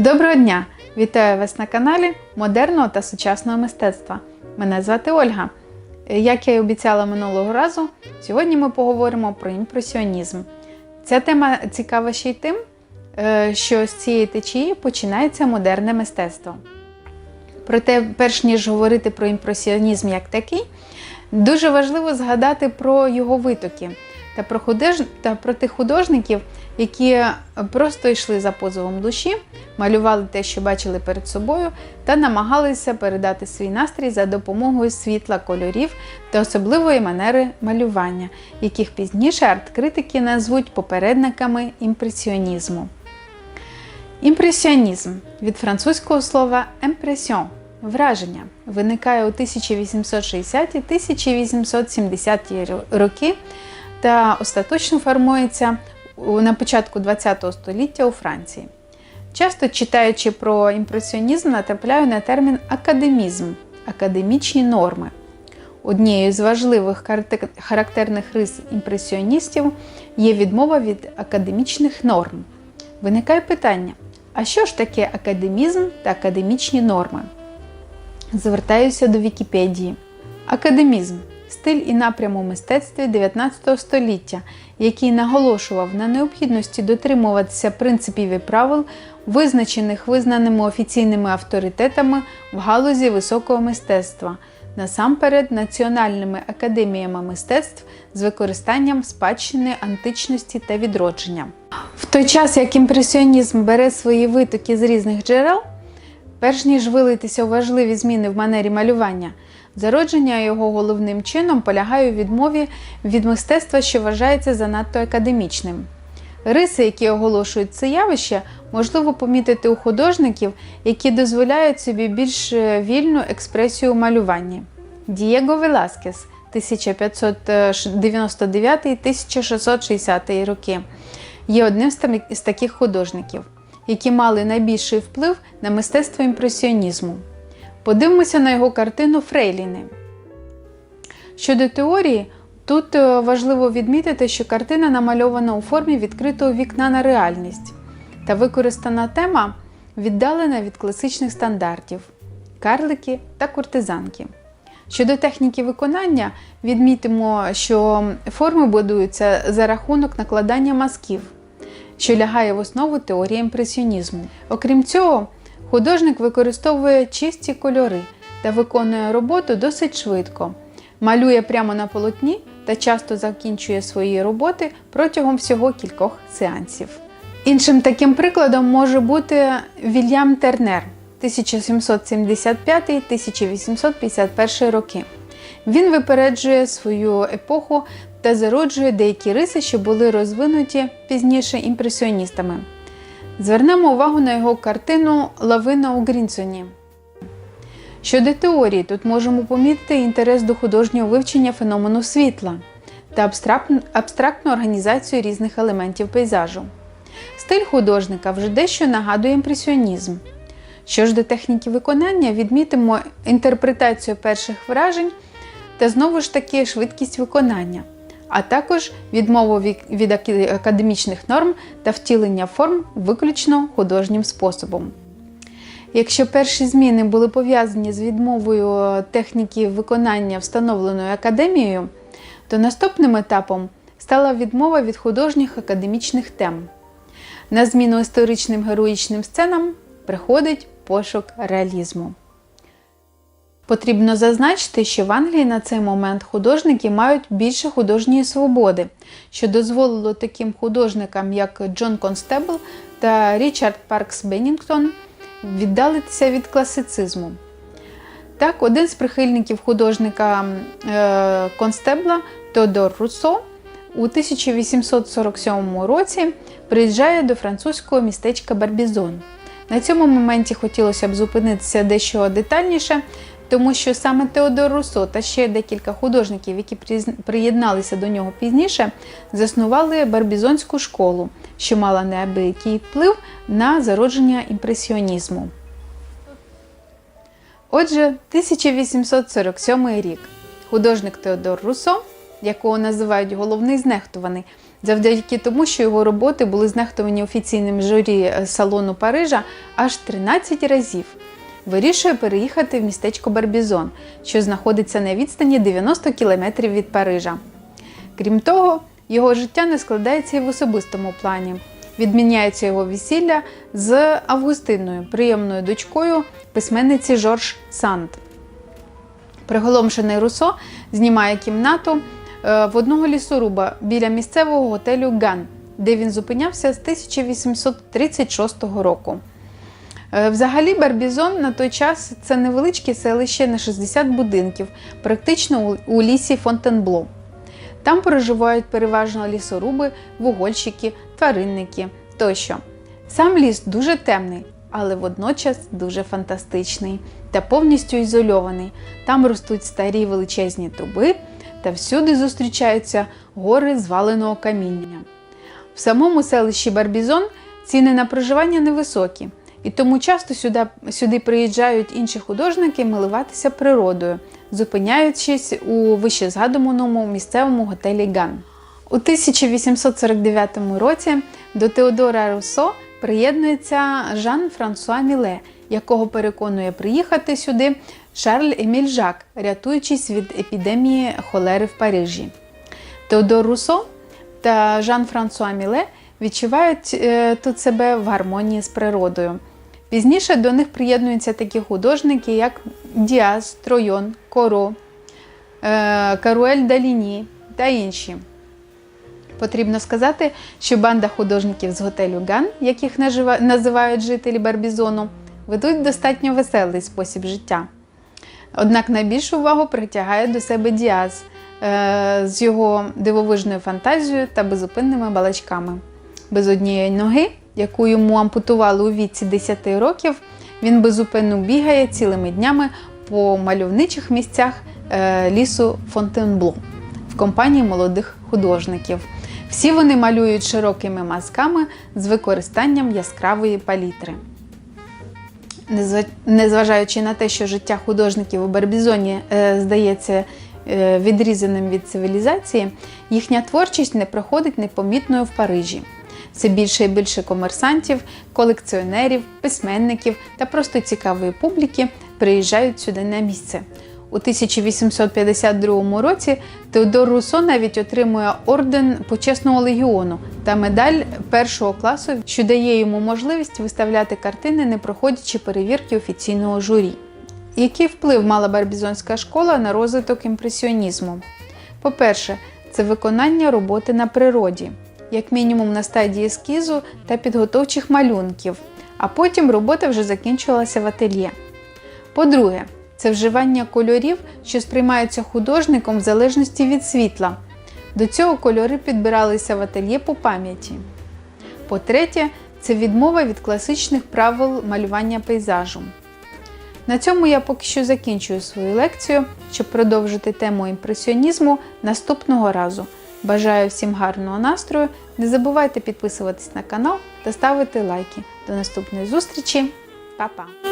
Доброго дня! Вітаю вас на каналі модерного та сучасного мистецтва. Мене звати Ольга. Як я і обіцяла минулого разу, сьогодні ми поговоримо про імпресіонізм. Ця тема цікава ще й тим, е, що з цієї течії починається модерне мистецтво. Проте, перш ніж говорити про імпресіонізм як такий, дуже важливо згадати про його витоки та про, худеж... та про тих художників, які просто йшли за позовом душі, малювали те, що бачили перед собою, та намагалися передати свій настрій за допомогою світла, кольорів та особливої манери малювання, яких пізніше арт-критики назвуть попередниками імпресіонізму. Імпресіонізм від французького слова «impression» – враження виникає у 1860-1870 роки та остаточно формується на початку ХХ століття у Франції. Часто читаючи про імпресіонізм, натрапляю на термін академізм академічні норми. Однією з важливих характерних рис імпресіоністів є відмова від академічних норм. Виникає питання: а що ж таке академізм та академічні норми? Звертаюся до Вікіпедії. Академізм стиль і напрям у мистецтві 19 століття, який наголошував на необхідності дотримуватися принципів і правил, визначених визнаними офіційними авторитетами в галузі високого мистецтва, насамперед національними академіями мистецтв з використанням спадщини античності та відродження. В той час, як імпресіонізм бере свої витоки з різних джерел, перш ніж вилитися у важливі зміни в манері малювання. Зародження його головним чином полягає у відмові від мистецтва, що вважається занадто академічним. Риси, які оголошують це явище, можливо помітити у художників, які дозволяють собі більш вільну експресію у малюванні. Дієго Веласкес 1599-1660 роки є одним з таких художників, які мали найбільший вплив на мистецтво імпресіонізму. Подивимося на його картину Фрейліни. Щодо теорії, тут е, важливо відмітити, що картина намальована у формі відкритого вікна на реальність та використана тема віддалена від класичних стандартів карлики та куртизанки. Щодо техніки виконання, відмітимо, що форми будуються за рахунок накладання мазків, що лягає в основу теорії імпресіонізму. Окрім цього, Художник використовує чисті кольори та виконує роботу досить швидко, малює прямо на полотні та часто закінчує свої роботи протягом всього кількох сеансів. Іншим таким прикладом може бути Вільям Тернер 1775-1851 роки. Він випереджує свою епоху та зароджує деякі риси, що були розвинуті пізніше імпресіоністами. Звернемо увагу на його картину Лавина у Грінсоні. Щодо теорії, тут можемо помітити інтерес до художнього вивчення феномену світла та абстрактну організацію різних елементів пейзажу. Стиль художника вже дещо нагадує імпресіонізм. Що ж до техніки виконання, відмітимо інтерпретацію перших вражень та знову ж таки швидкість виконання а також відмову від академічних норм та втілення форм виключно художнім способом. Якщо перші зміни були пов'язані з відмовою техніки виконання, встановленою академією, то наступним етапом стала відмова від художніх академічних тем. На зміну історичним героїчним сценам приходить пошук реалізму. Потрібно зазначити, що в Англії на цей момент художники мають більше художньої свободи, що дозволило таким художникам, як Джон Констебл та Річард Паркс Беннінгтон, віддалитися від класицизму. Так, один з прихильників художника е, Констебла Теодор Руссо у 1847 році приїжджає до французького містечка Барбізон. На цьому моменті хотілося б зупинитися дещо детальніше, тому що саме Теодор Руссо та ще декілька художників, які приєдналися до нього пізніше, заснували Барбізонську школу, що мала неабиякий вплив на зародження імпресіонізму. Отже, 1847 рік художник Теодор Руссо, якого називають головний знехтуваний, завдяки тому, що його роботи були знехтовані офіційним журі е, салону Парижа аж 13 разів. Вирішує переїхати в містечко Барбізон, що знаходиться на відстані 90 кілометрів від Парижа. Крім того, його життя не складається і в особистому плані. Відміняється його весілля з Августиною, приємною дочкою письменниці Жорж Санд. Приголомшений Руссо знімає кімнату е, в одного лісоруба біля місцевого готелю Ган, де він зупинявся з 1836 року. Е, Взагалі, Барбізон на той час це невеличке селище на 60 будинків, практично у- лісі Фонтенбло. Там проживають переважно лісоруби, вугольщики, тваринники тощо. Сам ліс дуже темний, але водночас дуже фантастичний та повністю ізольований. Там ростуть старі величезні дуби та всюди зустрічаються гори зваленого каміння. В самому селищі Барбізон ціни на проживання невисокі, і тому часто сюди, сюди приїжджають інші художники милуватися природою, зупиняючись у вищезгаданому місцевому готелі Ган. У 1849 році до Теодора Руссо приєднується Жан-Франсуа Міле, якого переконує приїхати сюди Шарль Еміль Жак, рятуючись від епідемії холери в Парижі. Теодор Руссо та Жан-Франсуа Міле відчувають е, тут себе в гармонії з природою. Пізніше до них приєднуються такі художники, як Діас, Тройон, Коро, е, Каруель Даліні та інші. Потрібно сказати, що банда художників з готелю Ган, яких називають жителі Барбізону, ведуть достатньо веселий спосіб життя. Однак найбільшу увагу притягає до себе Діаз е, з його дивовижною фантазією та безупинними балачками. Без однієї ноги, яку йому ампутували у віці 10 років, він безупинно бігає цілими днями по мальовничих місцях е, лісу Фонтенбло в компанії молодих художників. Всі вони малюють широкими мазками з використанням яскравої палітри. Незважаючи на те, що життя художників у Барбізоні е, здається е, відрізаним від цивілізації, їхня творчість не проходить непомітною в Парижі. Все більше і більше комерсантів, колекціонерів, письменників та просто цікавої публіки приїжджають сюди на місце. У 1852 році Теодор Руссо навіть отримує орден почесного легіону та медаль першого класу, що дає йому можливість виставляти картини, не проходячи перевірки офіційного журі. Який вплив мала Барбізонська школа на розвиток імпресіонізму? По-перше, це виконання роботи на природі, як мінімум на стадії ескізу та підготовчих малюнків, а потім робота вже закінчувалася в ательє. По-друге, це вживання кольорів, що сприймаються художником в залежності від світла. До цього кольори підбиралися в ательє по пам'яті. По-третє, це відмова від класичних правил малювання пейзажу. На цьому я поки що закінчую свою лекцію, щоб продовжити тему імпресіонізму наступного разу. Бажаю всім гарного настрою. Не забувайте підписуватись на канал та ставити лайки. До наступної зустрічі. Па-па!